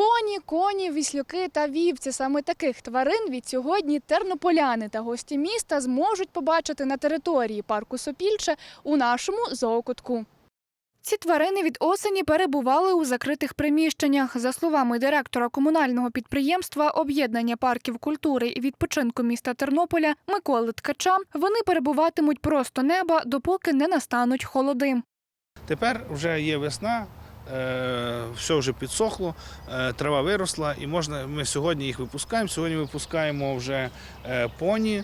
Поні, коні, віслюки та вівці. Саме таких тварин від сьогодні тернополяни та гості міста зможуть побачити на території парку Сопільче у нашому зоокутку. Ці тварини від осені перебували у закритих приміщеннях. За словами директора комунального підприємства Об'єднання парків культури і відпочинку міста Тернополя Миколи Ткача, вони перебуватимуть просто неба, допоки не настануть холоди. Тепер вже є весна, все вже підсохло, е, трава виросла, і можна. Ми сьогодні їх випускаємо. Сьогодні випускаємо вже е, поні,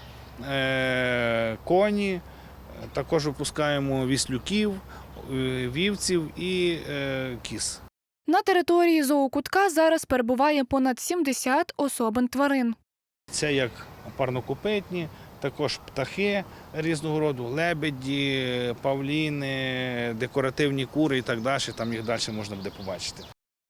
е, коні, е, також випускаємо віслюків, е, вівців і е, кіз. На території зоокутка зараз перебуває понад 70 особин тварин. Це як парнокопитні, також птахи різного роду, лебеді, павліни, декоративні кури і так далі. Там їх далі можна буде побачити.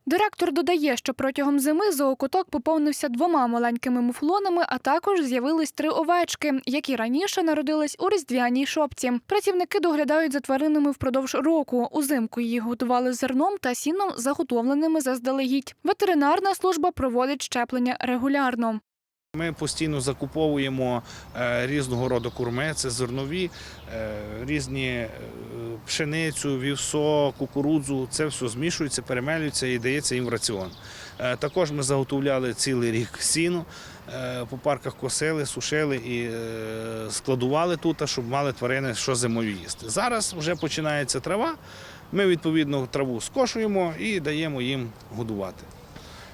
Директор додає, що протягом зими зоокуток поповнився двома маленькими муфлонами, а також з'явились три овечки, які раніше народились у різдвяній шопці. Працівники доглядають за тваринами впродовж року. Узимку їх готували зерном та сіном, заготовленими заздалегідь. Ветеринарна служба проводить щеплення регулярно. Ми постійно закуповуємо е, різного роду курми, це зернові, е, різні е, пшеницю, вівсо, кукурудзу. Це все змішується, перемелюється і дається їм в раціон. Також ми заготовляли цілий рік сіно, е, по парках косили, сушили і складували тут, щоб мали тварини що зимою їсти. Зараз вже починається трава. Ми відповідно траву скошуємо і даємо їм годувати.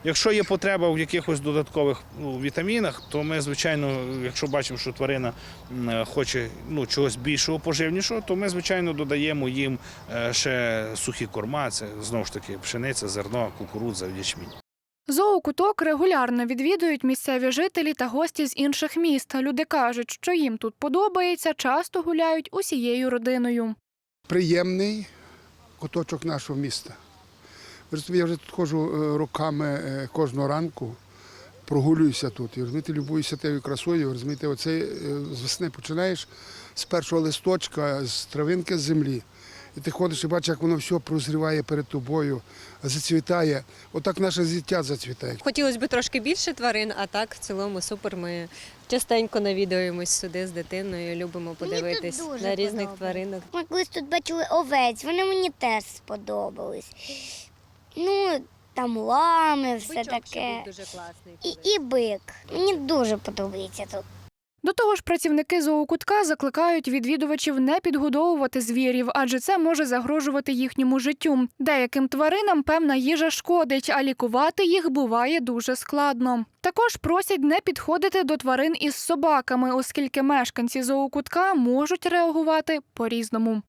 Якщо є потреба в якихось додаткових ну, вітамінах, то ми, звичайно, якщо бачимо, що тварина е, хоче ну, чогось більшого, поживнішого, то ми, звичайно, додаємо їм е, ще сухі корма, це знову ж таки пшениця, зерно, кукурудза, ячмінь. Зоокуток регулярно відвідують місцеві жителі та гості з інших міст. Люди кажуть, що їм тут подобається, часто гуляють усією родиною. приємний куточок нашого міста. Я вже тут ходжу е, роками е, кожного ранку, прогулююся тут. І розумієте, любуюся тією красою. Розумієте, оце е, з весни починаєш з першого листочка, з травинки з землі. І ти ходиш і бачиш, як воно все прозріває перед тобою, зацвітає. Отак наше життя зацвітає. Хотілося б трошки більше тварин, а так в цілому супер. Ми частенько навідуємось сюди з дитиною, любимо подивитись на різних подобається. тваринок. Ми колись тут бачили овець, вони мені теж сподобались. Ну, там лами, все Бичок ще таке. був дуже класний. І, і бик. Мені дуже подобається тут. До того ж, працівники зоокутка закликають відвідувачів не підгодовувати звірів, адже це може загрожувати їхньому життю. Деяким тваринам певна їжа шкодить, а лікувати їх буває дуже складно. Також просять не підходити до тварин із собаками, оскільки мешканці зоокутка можуть реагувати по-різному.